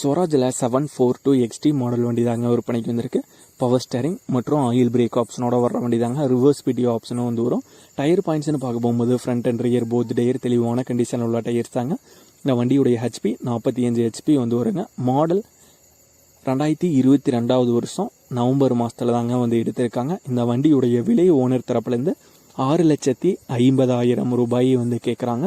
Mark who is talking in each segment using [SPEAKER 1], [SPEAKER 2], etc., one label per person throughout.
[SPEAKER 1] ஸ்வராஜில் seven four two XT model வண்டி தாங்க விற்பனைக்கு வந்திருக்கு. பவர் ஸ்டேரிங் மற்றும் ஆயில் பிரேக் ஆப்ஷனோட வர வண்டி தாங்க ரிவர்ஸ் பிடிஓ ஆப்ஷனும் வந்து வரும். டயர் பாயிண்ட்ஸ்னு பார்க்க போகும்போது front and rear both tyre தெளிவான கண்டிஷனில் உள்ள டயர்ஸ் தாங்க. இந்த வண்டியுடைய ஹெச்பி நாற்பத்தி அஞ்சு ஹெச்பி வந்து வருங்க. மாடல் ரெண்டாயிரத்தி இருபத்தி ரெண்டாவது வருஷம் நவம்பர் மாதத்தில் தாங்க வந்து எடுத்திருக்காங்க. இந்த வண்டியுடைய விலை ஓனர் தரப்புலேருந்து ஆறு லட்சத்தி ஐம்பதாயிரம் ரூபாய் வந்து கேட்குறாங்க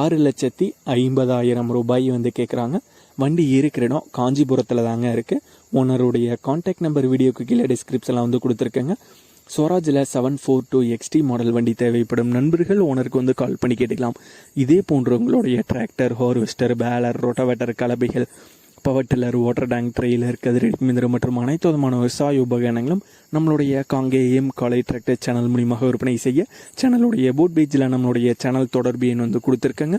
[SPEAKER 1] ஆறு லட்சத்தி ஐம்பதாயிரம் ரூபாய் வந்து கேட்குறாங்க வண்டி இருக்கிற இடம் காஞ்சிபுரத்தில் தாங்க இருக்குது ஓனருடைய காண்டாக்ட் நம்பர் வீடியோக்கு கீழே டிஸ்கிரிப்ஷனில் வந்து கொடுத்துருக்கேங்க. ஸ்வராஜில் seven four two XT model வண்டி தேவைப்படும் நண்பர்கள் ஓனருக்கு வந்து கால் பண்ணி கேட்டுக்கலாம். இதே போன்ற உங்களுடைய tractor harvester baler rotavator கலபைகள் power tiller water tank trailer கதிரடி மிந்திரம் மற்றும் அனைத்து விதமான விவசாய உபகரணங்களும் நம்மளுடைய காங்கேயம் காலை டிராக்டர் சேனல் மூலியமாக விற்பனை செய்ய சேனலுடைய போட் பேஜில் நம்மளுடைய சேனல் தொடர்பு எண் வந்து கொடுத்துருக்கேங்க.